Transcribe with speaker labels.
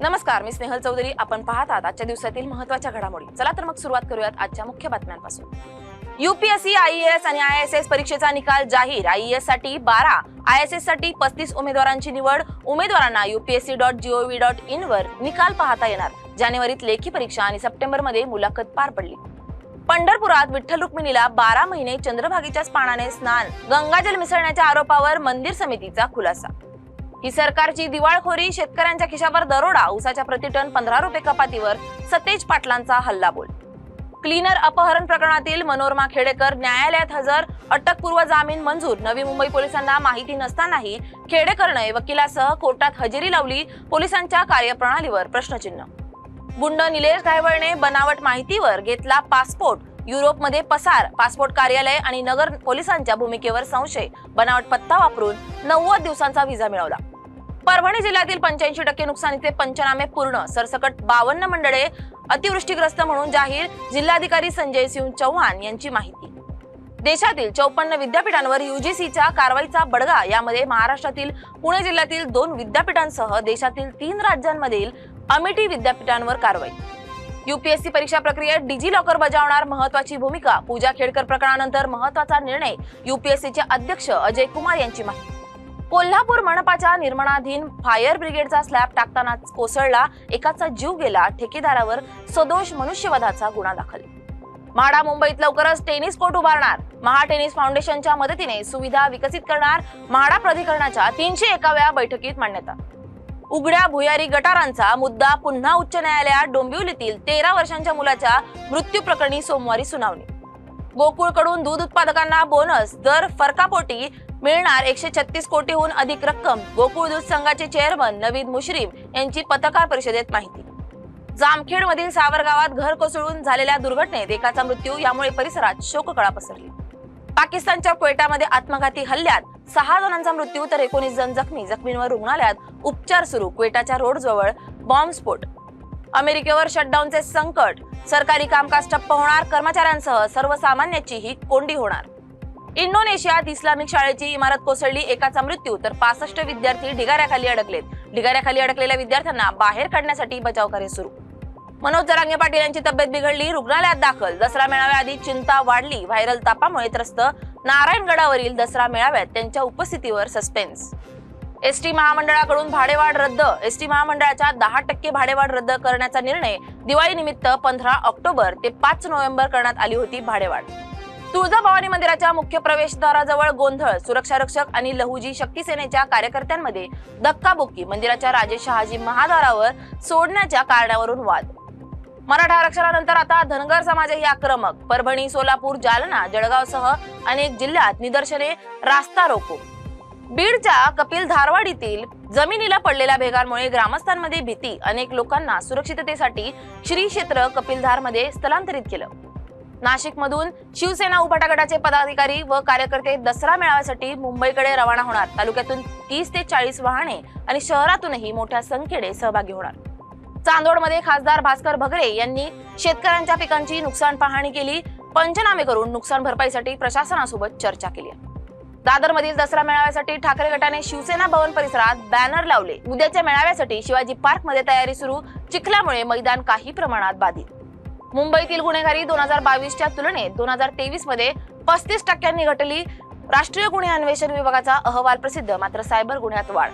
Speaker 1: नमस्कार मी स्नेहल चौधरी. आपण पाहत आहात आजच्या दिवसातील महत्त्वाच्या घडामोडी. चला तर मग सुरुवात करूयात आजच्या मुख्य बातम्यांपासून. युपीएससी आयएएस आणि आय एस एस परीक्षेचा निकाल जाहीर. आयएएससाठी बारा आय एस एससाठी पस्तीस उमेदवारांची निवड. उमेदवारांना UPSC dot G O V dot in वर निकाल पाहता येणार. जानेवारीत लेखी परीक्षा आणि सप्टेंबरमध्ये मुलाखत पार पडली. पंढरपुरात विठ्ठल रुक्मिणीला बारा महिने चंद्रभागेच्या पाण्याने स्नान. गंगाजल मिसळण्याच्या आरोपावर मंदिर समितीचा खुलासा. ही सरकारची दिवाळखोरी शेतकऱ्यांच्या खिशावर दरोडा उसाच्या प्रतिटन पंधरा रुपये कपातीवर सतेज पाटलांचा हल्लाबोल. क्लीनर अपहरण प्रकरणातील मनोरमा खेडेकर न्यायालयात हजर अटकपूर्व जामीन मंजूर. नवी मुंबई पोलिसांना माहिती नसतानाही खेडेकरने वकिलासह कोर्टात हजेरी लावली पोलिसांच्या कार्यप्रणालीवर प्रश्नचिन्ह. गुंड निलेश घायवळने बनावट माहितीवर घेतला पासपोर्ट. युरोपमध्ये पसार पासपोर्ट कार्यालय आणि नगर पोलिसांच्या भूमिकेवर संशय. बनावट पत्ता वापरून नव्वद दिवसांचा व्हिसा मिळवला. परभणी जिल्ह्यातील पंच्याऐंशी टक्के नुकसानीचे पंचनामे पूर्ण. सरसकट बावन्न मंडळे अतिवृष्टीग्रस्त म्हणून जाहीर. जिल्हाधिकारी संजय सिंह चौहान यांची माहिती. देशातील चौपन्न विद्यापीठांवर युजीसीच्या कारवाईचा बडगा. यामध्ये महाराष्ट्रातील पुणे जिल्ह्यातील दोन विद्यापीठांसह देशातील तीन राज्यांमधील अमेठी विद्यापीठांवर कारवाई. युपीएससी परीक्षा प्रक्रियेत डिजी लॉकर बजावणार महत्वाची भूमिका. पूजा खेडकर प्रकरणानंतर महत्त्वाचा निर्णय. युपीएससीचे अध्यक्ष अजय कुमार यांची माहिती. कोल्हापूर मनपाच्या निर्माणाधीन फायर ब्रिगेडचा स्लॅब टाकताना कोसळला एकाचा जीव गेला ठेकेदारावर सदोष मनुष्यवधाचा गुन्हा दाखल. म्हाडा मुंबईत लवकरच टेनिस कोर्ट उभारणार. महा टेनिस फाउंडेशनच्या मदतीने सुविधा विकसित करणार म्हाडा प्राधिकरणाच्या तीनशे एकाव्या बैठकीत मान्यता. उघड्या भुयारी गटारांचा मुद्दा पुन्हा उच्च न्यायालयात डोंबिवलीतील तेरा वर्षांच्या मुलाच्या मृत्यू प्रकरणी सोमवारी सुनावणी. गोकुळकडून दूध उत्पादकांना बोनस दर फरकापोटी मिळणार एकशे छत्तीस कोटीहून अधिक रक्कम. गोकुळ दूध संघाचे चेअरमन नवीद मुश्रीफ यांची पत्रकार परिषदेत माहिती. जामखेड मधील सावर गावात घर कोसळून झालेल्या दुर्घटनेत एकाचा मृत्यू यामुळे परिसरात शोककळा पसरली. पाकिस्तानच्या क्वेटामध्ये आत्मघाती हल्ल्यात सहा जणांचा मृत्यू तर एकोणीस जण जखमी. जखमींवर रुग्णालयात उपचार सुरू. क्वेटाच्या रोडजवळ बॉम्बस्फोट अमेरिकेवर शटडाऊनचे संकट. सरकारी कामकाज ठप्प होणार. कर्मचाऱ्यांसह सर्वसामान्याचीही कोंडी होणार. इंडोनेशियात इस्लामिक शाळेची इमारत कोसळली एकाचा मृत्यू तर पासष्ट विद्यार्थी ढिगाऱ्याखाली अडकलेत. ढिगाऱ्याखाली अडकलेल्या विद्यार्थ्यांना बाहेर काढण्यासाठी बचाव कार्य सुरू. मनोज जरांगे पाटील यांची तब्येत बिघडली रुग्णालयात दाखल. दसरा मेळाव्याआधी चिंता वाढली व्हायरल तापामुळे त्रस्त नारायणगडावरील दसरा मेळाव्यात त्यांच्या उपस्थितीवर सस्पेन्स. एसटी महामंडळाकडून भाडेवाढ रद्द. एसटी महामंडळाच्या दहा टक्के भाडेवाढ रद्द करण्याचा निर्णय दिवाळीनिमित्त पंधरा ऑक्टोबर ते पाच नोव्हेंबर करण्यात आली होती भाडेवाढ. तुळजाभवानी मंदिराच्या मुख्य प्रवेशद्वाराजवळ गोंधळ सुरक्षा रक्षक आणि लहुजी शक्ती सेनेच्या कार्यकर्त्यांमध्ये धक्काबुक्की मंदिराच्या राजे शहाजी महाद्वारावर सोडण्याच्या कारणावरून वाद. मराठा आरक्षणानंतर आता धनगर समाजही आक्रमक. परभणी सोलापूर जालना जळगावसह अनेक जिल्ह्यात निदर्शने रास्ता रोको. बीडच्या कपिल धारवाडीतील जमिनीला पडलेल्या भेगांमुळे ग्रामस्थांमध्ये भीती. अनेक लोकांना सुरक्षिततेसाठी श्री क्षेत्र कपिलधारमध्ये स्थलांतरित केलं. नाशिक मधून शिवसेना उपटागटाचे पदाधिकारी व कार्यकर्ते दसरा मेळाव्यासाठी मुंबईकडे रवाना होणार. तालुक्यातून तीस ते चाळीस वाहने आणि शहरातूनही मोठ्या संख्येने सहभागी होणार. चांदोडमध्ये खासदार भास्कर भगरे यांनी शेतकऱ्यांच्या पिकांची नुकसान पाहणी केली. पंचनामे करून नुकसान भरपाईसाठी प्रशासनासोबत चर्चा केली. दादरमधील दसरा मेळाव्यासाठी ठाकरे गटाने शिवसेना भवन परिसरात बॅनर लावले. उद्याच्या मेळाव्यासाठी शिवाजी पार्कमध्ये तयारी सुरू. चिखल्यामुळे मैदान काही प्रमाणात बाधित. मुंबईतील गुन्हेगारी दोन हजार बावीसच्या तुलनेत दोन हजार तेवीसमध्ये पस्तीस टक्क्यांनी घटली. राष्ट्रीय गुन्हे अन्वेषण विभागाचा अहवाल प्रसिद्ध मात्र सायबर गुन्ह्यात वाढ